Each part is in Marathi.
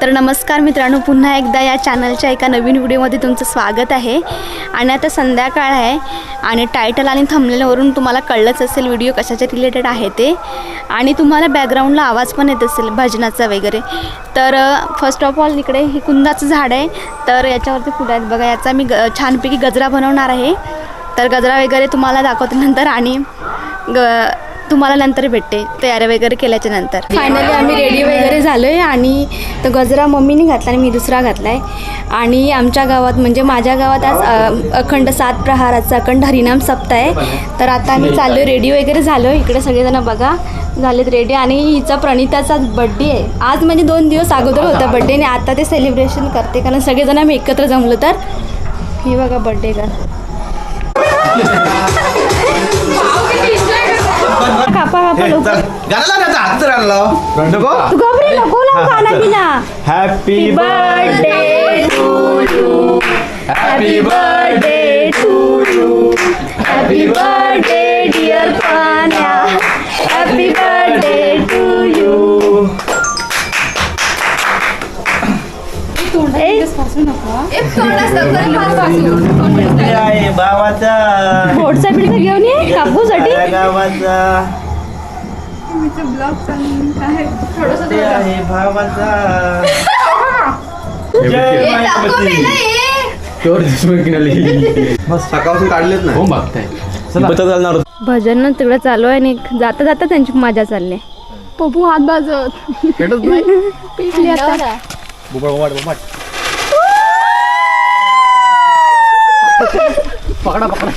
तर नमस्कार मित्रांनो पुन्हा एकदा या चॅनलच्या एका नवीन व्हिडिओमध्ये तुमचं स्वागत आहे. आणि आता संध्याकाळ आहे आणि टायटल आणि थंबनेलवरून तुम्हाला कळलंच असेल व्हिडिओ कशाच्या रिलेटेड आहे ते. आणि तुम्हाला बॅकग्राऊंडला आवाज पण येत असेल भजनाचा वगैरे. तर फर्स्ट ऑफ ऑल इकडे हे कुंदाचं झाड आहे. तर याच्यावरती फुलं आहेत. बघा याचा मी ग छानपैकी गजरा बनवणार आहे. तर गजरा वगैरे तुम्हाला दाखवते नंतर. आणि ग तुम्हाला नंतर भेटते तयारी वगैरे केल्याच्यानंतर. फायनली आम्ही रेडी वगैरे झालो आहे आणि तो गजरा मम्मीने घातला आणि मी दुसरा घातला आहे आणि आमच्या गावात म्हणजे माझ्या गावात आज अखंड सात प्रहाराचा अखंड हरिनाम सप्ताह आहे. तर आता आम्ही चाललो रेडी वगैरे झालो इकडे सगळेजण बघा झालेत रेडी आणि हिचा प्रणिताचा बड्डे आहे. आज म्हणजे दोन दिवस अगोदर होता बड्डे आणि आता ते सेलिब्रेशन करते. कारण सगळेजण आम्ही एकत्र जमलो तर. हे बघा बड्डे का तू घाबरे नको लावू गाणं बिना. Happy birthday to you happy birthday to you happy birthday dear पाण्या हॅपी बर्थडे टू यू आहे? पिढी घेऊन ये कापूसाठी. गावाचा ते आहे भावाचा. जय मायपती बस सकाळपासून काढलेत ना. हो बघताय चला. चालणार भजन तिकडं चालू आहे आणि जाता जाता त्यांची मजा चालली पप्पू हात बाजत भेटत नाही. आता. पकडा पकडा.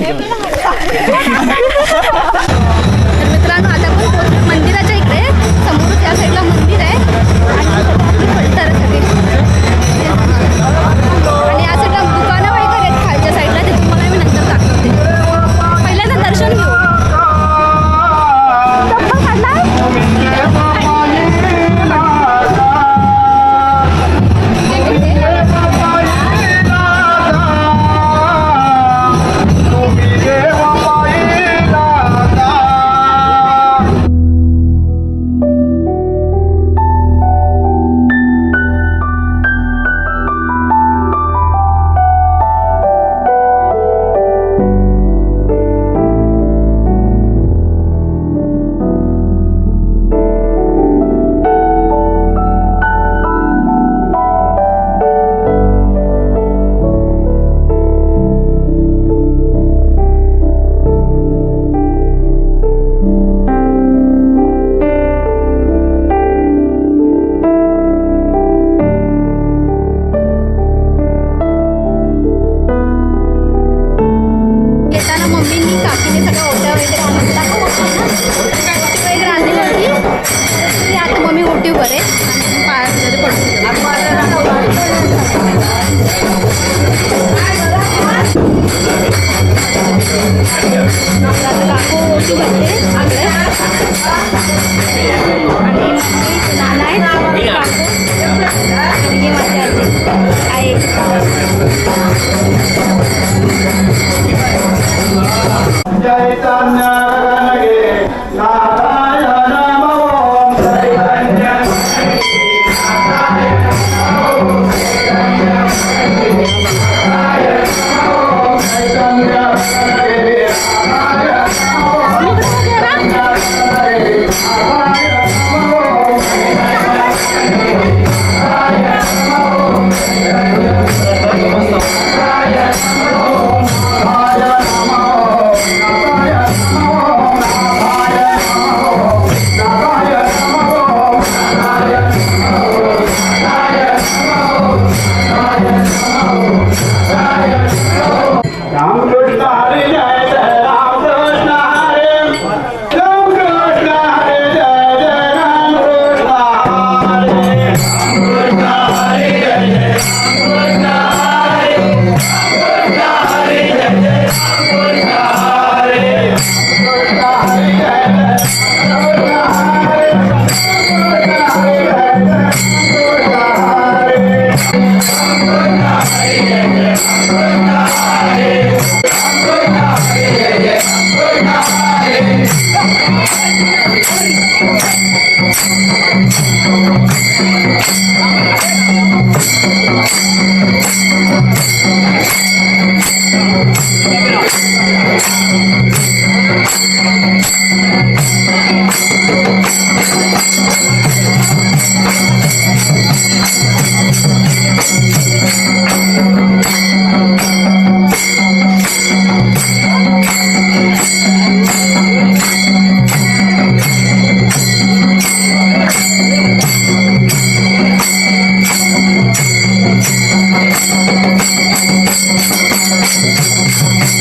Thank you.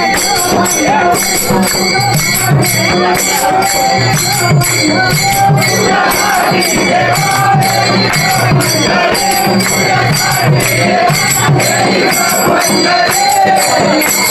Yeah.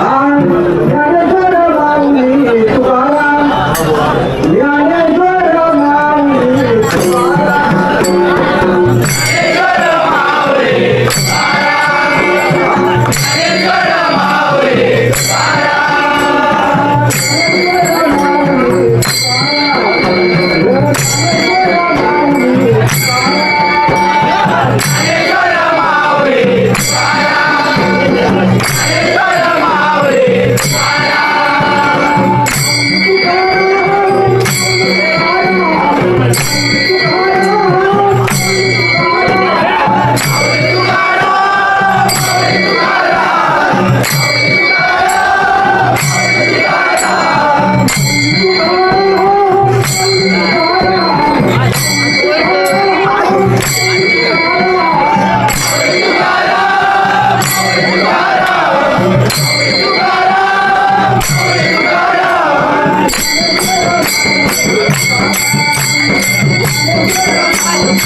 Ah,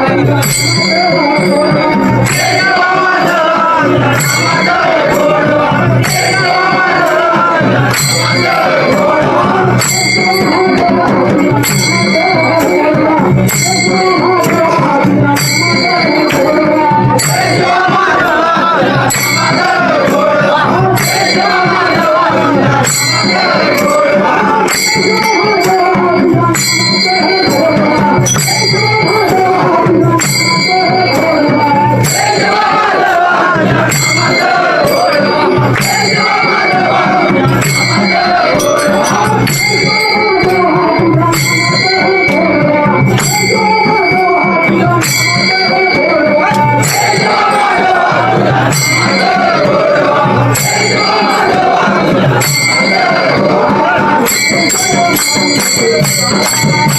よろしくお願いします。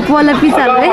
la, la pizarra.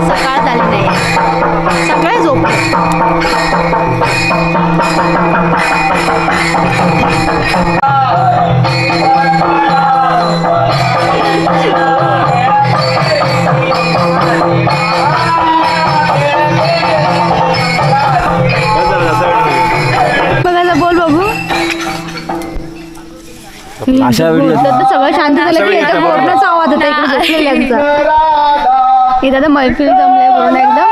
काय सकाळ झाली नाही. सगळे झोप. अशा सगळं शांत झालं की आवाज होता इकडे इथं आता मैफिल जमलंय पूर्ण एकदम.